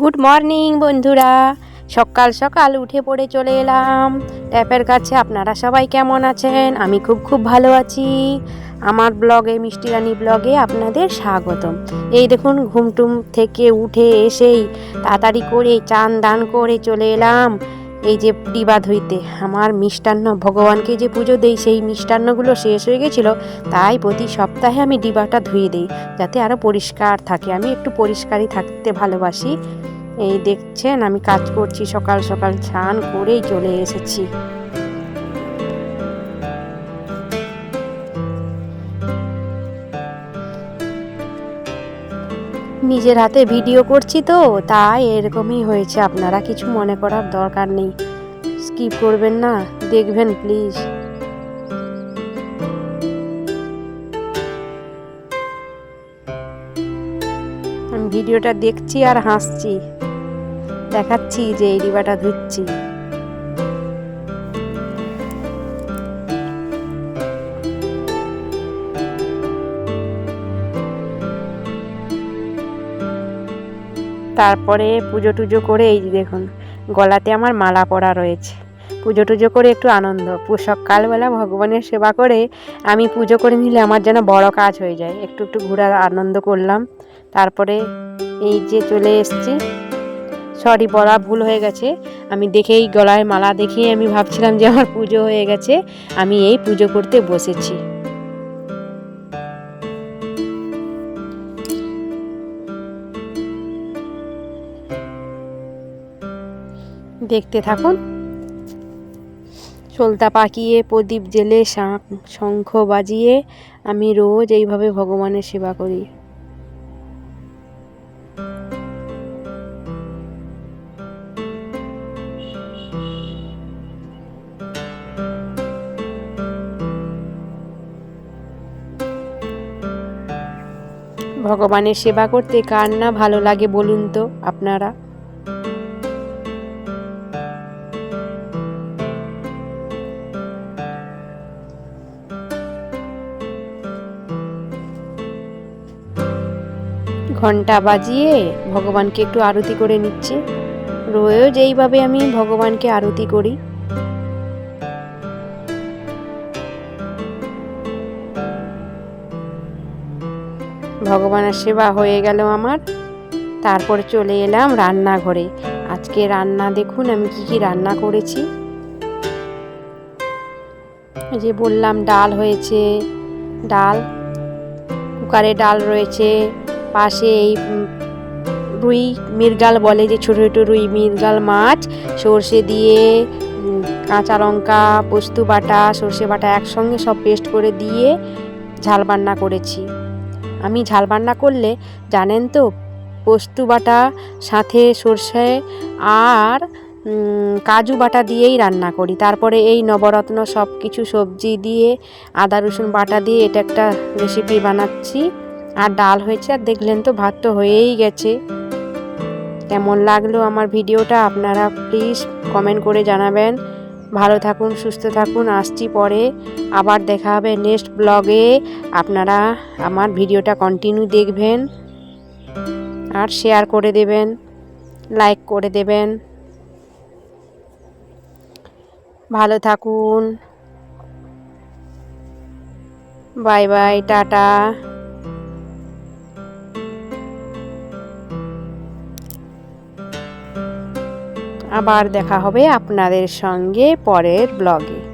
Good morning বন্ধুরা। সকাল সকাল উঠে পড়ে চলে এলাম। ট্যাপের কাছে আপনারা সবাই কেমন আছেন? আমি খুব খুব ভালো আছি। আমার ব্লগে, মিষ্টি রানী ব্লগে আপনাদের স্বাগতম। এই দেখুন, ঘুমটুম থেকে উঠে এসেই তাড়াতাড়ি করে চান দান করে চলে এলাম। এই যে ডিবা ধুইতে আমার মিষ্টান্ন ভগবানকে যে পুজো দেই, সেই মিষ্টান্নগুলো শেষ হয়ে গেছিল, তাই প্রতি সপ্তাহে আমি ডিবাটা ধুয়ে দিই, যাতে আরও পরিষ্কার থাকে। আমি একটু পরিষ্কারই থাকতে ভালোবাসি। এই দেখছেন, আমি কাজ করছি, সকাল সকাল স্নান করেই চলে এসেছি। নিজের হাতে ভিডিও করছি তো, তাই এরকমই হয়েছে। আপনারা কিছু মনে করার দরকার নেই। স্কিপ করবেন না, দেখবেন প্লিজ। আমি ভিডিওটা দেখছি আর হাসছি। দেখাচ্ছি যে এই ডিবাটা ধুচ্ছি। তারপরে পুজো টুজো করে এই দেখুন, গলাতে আমার মালা পরা রয়েছে। পুজো টুজো করে একটু আনন্দ সকালবেলা ভগবানের সেবা করে আমি পুজো করে নিলে আমার যেন বড় কাজ হয়ে যায়। একটু একটু ঘোরার আনন্দ করলাম, তারপরে এই যে চলে এসছি। সরি, বলা ভুল হয়ে গেছে। আমি দেখেই গলায় মালা দেখেই আমি ভাবছিলাম যে আমার পুজো হয়ে গেছে, আমি এই পুজো করতে বসেছি। দেখতে থাকুন। চলতা পাকিয়ে, প্রদীপ জেলে শঙ্খ বাজিয়ে আমি রোজ এইভাবে ভগবানের সেবা করি। ভগবানের সেবা করতে কার না ভালো লাগে বলুন তো আপনারা? ঘণ্টা বাজিয়ে ভগবানকে একটু আরতি করে নিচ্ছে। রোজ এইভাবে আমি ভগবানকে আরতি করি। ভগবানের সেবা হয়ে গেল আমার। তারপর চলে এলাম রান্নাঘরে। আজকে রান্না দেখুন, আমি কি কি রান্না করেছি। যে বললাম, ডাল হয়েছে, ডাল, কুকারে ডাল রয়েছে পাশে এই রুই মিরগাল বলে যে ছোটো ছোটো রুই মিরগাল মাছ, সর্ষে দিয়ে কাঁচা লঙ্কা, পোস্ত বাটা, সর্ষে বাটা একসঙ্গে সব পেস্ট করে দিয়ে ঝাল বান্না করেছি। আমি ঝাল বান্না করলে জানেন তো, পোস্ত বাটা সাথে সর্ষে আর কাজু বাটা দিয়েই রান্না করি। তারপরে এই নবরত্ন সব কিছু সবজি দিয়ে, আদা রসুন বাটা দিয়ে এটা একটা রেসিপি বানাচ্ছি। আর ডাল হয়েছে আর দেখলেন তো ভাত তো হয়েই গেছে। কেমন লাগল আমার ভিডিওটা আপনারা প্লিজ কমেন্ট করে জানাবেন। ভালো থাকুন, সুস্থ থাকুন, আসছি পরে আবার দেখা হবে নেক্সট ব্লগে আপনারা আমার ভিডিওটা কন্টিনিউ দেখবেন আর শেয়ার করে দেবেন লাইক করে দেবেন। ভালো থাকুন। Bye bye tata. আবার দেখা হবে আপনাদের সঙ্গে পরের ব্লগে।